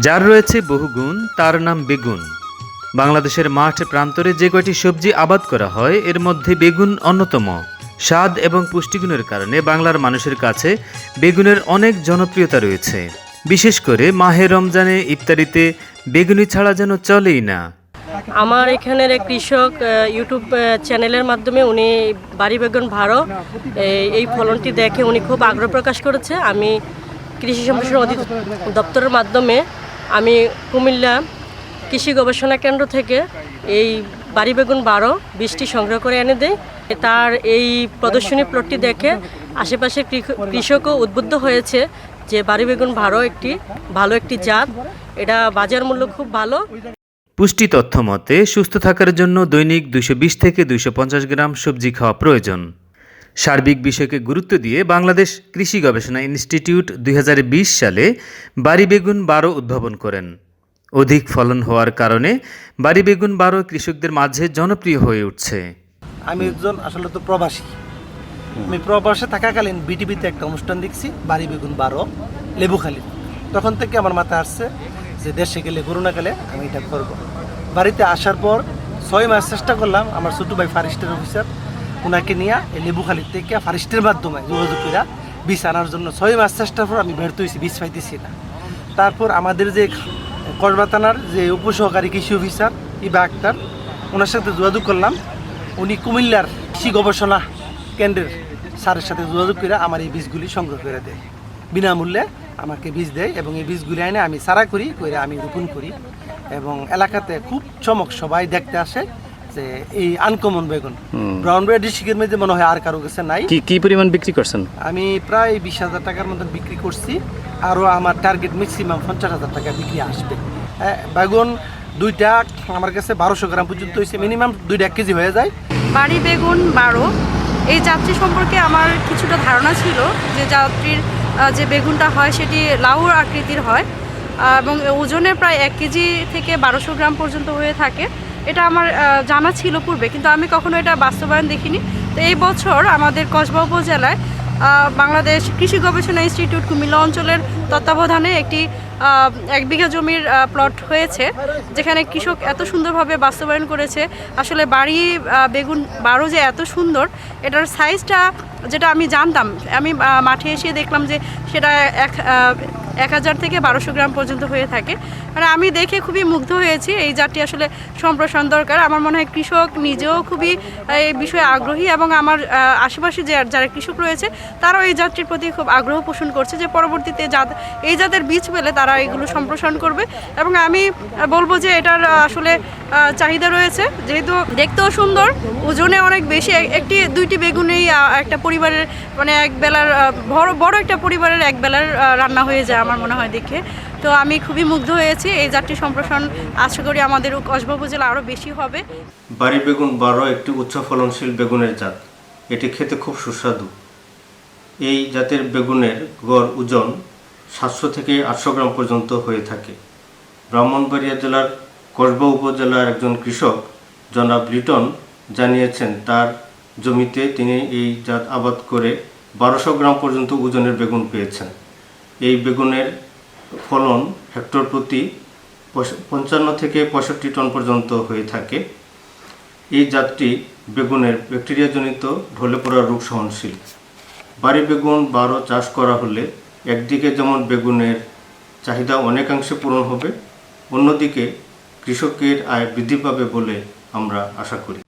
যার রয়েছে বহু গুণ, তার নাম বেগুন। বাংলাদেশের মাঠ প্রান্তরে যে কয়টি সবজি আবাদ করা হয়, এর মধ্যে বেগুন অন্যতম। স্বাদ এবং পুষ্টিগুণের কারণে বাংলার মানুষের কাছে বেগুনের অনেক জনপ্রিয়তা রয়েছে। বিশেষ করে মাহে রমজানে ইফতারিতে বেগুনি ছাড়া যেন চলেই না। আমার এখানের এক কৃষক ইউটিউব চ্যানেলের মাধ্যমে উনি বাড়ি বেগুন ভাড়ো। এই- ফলনটি দেখে উনি খুব আগ্রহ প্রকাশ করেছে। আমি কৃষি সম্প্রসারণ দপ্তরের মাধ্যমে আমি কুমিল্লা কৃষি গবেষণা কেন্দ্র থেকে এই বাড়ি বেগুন বারো বীজটি সংগ্রহ করে এনে দেয় তার এই প্রদর্শনী প্লটটি দেখে আশেপাশের কৃষ- কৃষকও উদ্বুদ্ধ হয়েছে যে বাড়ি বেগুন ভারো একটি ভালো একটি জাত। এটা বাজার মূল্য খুব ভালো। পুষ্টি তথ্য মতে, সুস্থ থাকার জন্য দৈনিক বিশ থেকে পঞ্চাশ গ্রাম সবজি খাওয়া প্রয়োজন। সার্বিক বিষয়কে গুরুত্ব দিয়ে বাংলাদেশ কৃষি গবেষণা ইনস্টিটিউট দুই হাজার বিশ সালে বাড়ি বেগুন বারো উদ্ভাবন করেন। অধিক ফলন হওয়ার কারণে বাড়ি বেগুন বারো কৃষকদের মাঝে জনপ্রিয় হয়ে উঠছে। আমি একজন আসলে তো প্রবাসী। আমি প্রবাসে থাকাকালীন বিটিভিতে একটা অনুষ্ঠান দেখছি, বাড়ি বেগুন বারো লেবুখালি তখন থেকে আমার মাথায় আসছে যে দেশে গেলে করোনা কালে আমি এটা করব। বাড়িতে আসার পর ছয় মাস চেষ্টা করলাম, আমার ছোটো ভাই ফারিস্টের অফিসার ওনাকে নিয়ে এই লেবুখালির থেকে ফারিস্টের মাধ্যমে যোগাযোগ করে বীজ আনার জন্য ছয় মাস চেষ্টার পর আমি ব্যর্থ হয়েছি বীজ পাইতেছি না। তারপর আমাদের যে কসবা থানার যে উপসহকারী কৃষি অফিসার, ইবা আক্তার ওনার সাথে যোগাযোগ করলাম। উনি কুমিল্লার কৃষি গবেষণা কেন্দ্রের স্যারের সাথে যোগাযোগ করে আমার এই বীজগুলি সংগ্রহ করে দেয়। বিনামূল্যে আমাকে বীজ দেয় এবং এই বীজগুলি এনে আমি সারা করি করে আমি রোপণ করি এবং এলাকাতে খুব চমক সবাই দেখতে আসে। যে এই আনকমন বেগুন। ব্রাউন বেড ডিস্ট্রিক্টের মধ্যে মনে হয় আর কারও কাছে নাই। কি কি পরিমাণ বিক্রি করছেন? আমি প্রায় বিশ হাজার টাকার মতন বিক্রি করছি। আরও আমার টার্গেট ম্যাক্সিমাম পঞ্চাশ হাজার টাকা বিক্রি আসবে। হ্যাঁ, বেগুন দুইটা আমার কাছে বারোশো গ্রাম পর্যন্ত হয়েছে। মিনিমাম দুইটা কেজি হয়ে যায়। বাড়ি বেগুন বারো। এই যাত্রী সম্পর্কে আমার কিছুটা ধারণা ছিল যে যাত্রীর যে বেগুনটা হয় সেটি লাউর আকৃতির হয় এবং ওজনে প্রায় এক কেজি থেকে বারোশো গ্রাম পর্যন্ত হয়ে থাকে। এটা আমার জানা ছিল পূর্বে, কিন্তু আমি কখনো এটা বাস্তবায়ন দেখিনি। তো এই বছর আমাদের কসবা উপজেলায় বাংলাদেশ কৃষি গবেষণা ইনস্টিটিউট কুমিল্লা অঞ্চলের তত্ত্বাবধানে একটি এক বিঘা জমির প্লট হয়েছে, যেখানে কৃষক এত সুন্দরভাবে বাস্তবায়ন করেছে। আসলে বাড়ি বেগুন বারো যে এত সুন্দর, এটার সাইজটা যেটা আমি জানতাম, আমি মাঠে এসে দেখলাম যে সেটা এক এক হাজার থেকে বারোশো গ্রাম পর্যন্ত হয়ে থাকে। মানে আমি দেখে খুবই মুগ্ধ হয়েছি, এই জাতটি আসলে সম্প্রসারণ দরকার। আমার মনে হয় কৃষক নিজেও খুবই এই বিষয়ে আগ্রহী এবং আমার আশেপাশে যে যারা কৃষক রয়েছে, তারাও এই জাতটির প্রতি খুব আগ্রহ পোষণ করছে যে পরবর্তীতে জাত, এই জাতের বীজ পেলে তারা এগুলো সম্প্রসারণ করবে। এবং আমি বলব যে এটার আসলে চাহিদা রয়েছে। যেহেতু দেখতেও সুন্দর, ওজনে অনেক বেশি। একটি, দুইটি বেগুনেই একটা পরিবারের মানে এক বেলার বড় বড় একটা পরিবারের এক বেলার রান্না হয়ে যায় আমার মনে হয় দেখে। তো আমি খুবই মুগ্ধ হয়েছি। এই জাতটি সম্প্রসারণ আশা করি আমাদের কসবা উপজেলা আরও বেশি হবে। বাড়ি বেগুন বারো একটি উচ্চ ফলনশীল বেগুনের জাত। এটি খেতে খুব সুস্বাদু। এই জাতের বেগুনের গড় ওজন সাতশো থেকে আটশো গ্রাম পর্যন্ত হয়ে থাকে। ব্রাহ্মণবাড়িয়া জেলার কসবা উপজেলার একজন কৃষক, জনাব লিটন, জানিয়েছেন তার জমিতে তিনি এই জাত আবাদ করে বারোশো গ্রাম পর্যন্ত ওজনের বেগুন পেয়েছেন। এই বেগুনের ফলন হেক্টর প্রতি পঞ্চান্ন থেকে পঁয়ষট্টি টন পর্যন্ত হয়ে থাকে। এই জাতটি বেগুনের ব্যাকটেরিয়াজনিত ঢলে পড়া রোগ সহনশীল। বাড়ি বেগুন বারো চাষ করা হলে একদিকে যেমন বেগুনের চাহিদা অনেকাংশে পূরণ হবে, অন্যদিকে কৃষকের আয় বৃদ্ধি পাবে বলে আমরা আশা করি।